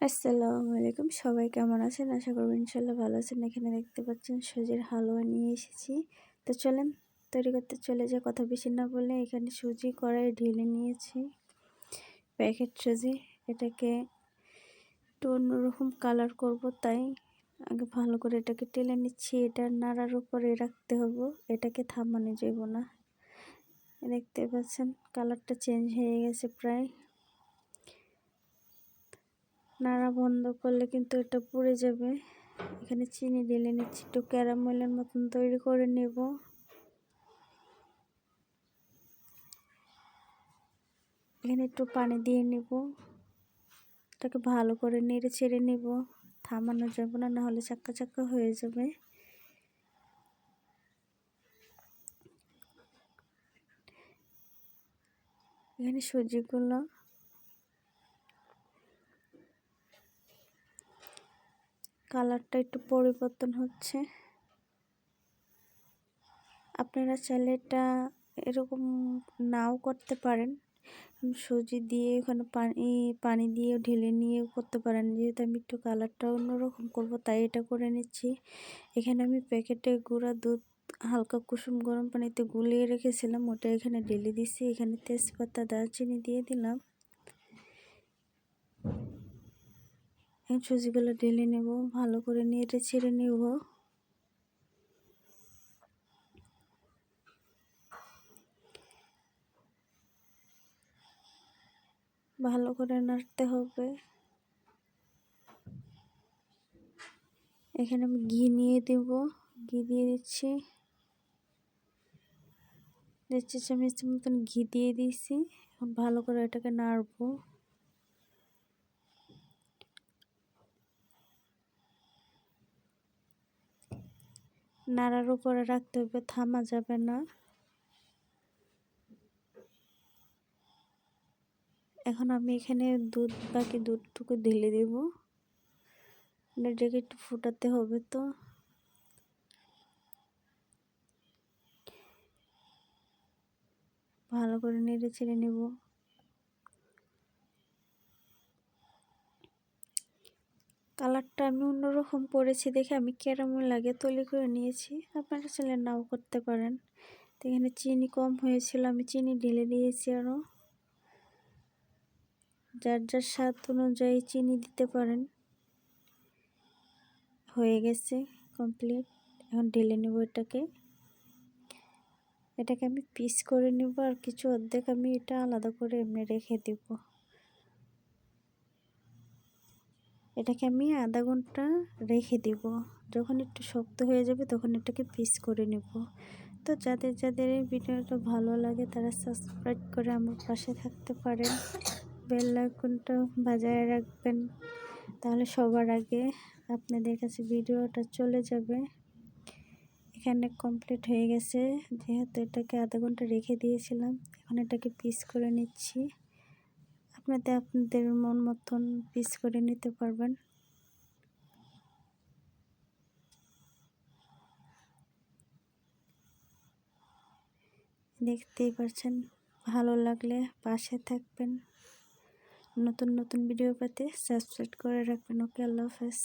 আসসালামু আলাইকুম। সবাই কেমন আছেন? আশা করব ইনশাল্লাহ ভালো আছেন। এখানে দেখতে পাচ্ছেন সুজির হালুয়া নিয়ে এসেছি। তো চলেন, তৈরি করতে চলে যায় কথা বেশি না বলে এখানে সুজি, কড়াই, ঢেলে নিয়েছি। প্যাকেট সুজি। এটাকে একটু অন্যরকম কালার করব, তাই আগে ভালো করে এটাকে টেলে নিচ্ছি। এটা নাড়ার উপরে রাখতে হবে। এটাকে থামানো যাব না। দেখতে পাচ্ছেন কালারটা চেঞ্জ হয়ে গেছে প্রায়। নাড়া বন্ধ করলে কিন্তু এটা পুড়ে যাবে। এখানে চিনি ঢেলে নিচ্ছি, একটু ক্যারামেলের মতন তৈরি করে নেব। এখানে একটু পানি দিয়ে নেব। এটাকে ভালো করে নেড়ে ছেড়ে নেব। থামানো যাবে না, নাহলে চাক্কা চাক্কা হয়ে যাবে। এখানে সুজিগুলো কালারটা একটু পরিবর্তন হচ্ছে। আপনারা চাইলে এটা এরকম নাও করতে পারেন। সুজি দিয়ে ওখানে পানি পানি দিয়ে ঢেলে নিয়েও করতে পারেন। যেহেতু আমি একটু কালারটা অন্যরকম করব, তাই এটা করে নিচ্ছি। এখানে আমি প্যাকেটে গুঁড়া দুধ, হালকা কুসুম গরম পানিতে গুলিয়ে রেখেছিলাম। ওটা এখানে ঢেলে দিচ্ছি। এখানে তেজপাতা, দারচিনি দিয়ে দিলাম। সুজিগুলো ঢেলে নেব, ভালো করে নেড়ে ছেড়ে নেব। ভালো করে নাড়তে হবে। এখানে আমি ঘি নিয়ে দেব, ঘি দিয়ে দিচ্ছি। দেখছি চামচের মতন ঘি দিয়ে দিয়েছি ভালো করে এটাকে নাড়বো। নাড়ার উপরে রাখতে হবে, থামা যাবে না। এখন আমি এখানে দুধ, বাকি দুধটুকু ঢেলে দেব। এটাকে একটু ফুটাতে হবে তো। ভালো করে নেড়ে ছেড়ে নেব। কালারটা আমি অন্যরকম পরেছি দেখে আমি কেরামন লাগে, তৈরি করে নিয়েছি। আপনারা চাইলে নাও করতে পারেন। তো এখানে চিনি কম হয়েছিল, আমি চিনি ঢেলে দিয়েছি আরও যার যার স্বাদ অনুযায়ী চিনি দিতে পারেন। হয়ে গেছে কমপ্লিট এখন ঢেলে নেব এটাকে। এটাকে আমি পিস করে নেব আর কিছু অর্ধেক আমি এটা আলাদা করে এমনি রেখে দেবো। এটাকে আমি আধা ঘণ্টা রেখে দিব। যখন একটু শক্ত হয়ে যাবে তখন এটাকে পিস করে নেব। তো যাদের যাদের এই ভিডিওটা ভালো লাগে তারা সাবস্ক্রাইব করে আমার পাশে থাকতে পারেন। বেল আইকনটা বাজায় রাখবেন। তাহলে সবার আগে আপনাদের কাছে ভিডিওটা চলে যাবে। এখানে কমপ্লিট হয়ে গেছে। যেহেতু এটাকে আধা ঘণ্টা রেখে দিয়েছিলাম, এখন এটাকে পিস করে নিচ্ছি। আপনাদের আপনাদের মন মতন পিস করে নিতে পারবেন। দেখতেই পারছেন, ভালো লাগলে পাশে থাকবেন। নতুন নতুন ভিডিও পেতে সাবস্ক্রাইব করে রাখবেন। ওকে আল্লাহ হাফেজ।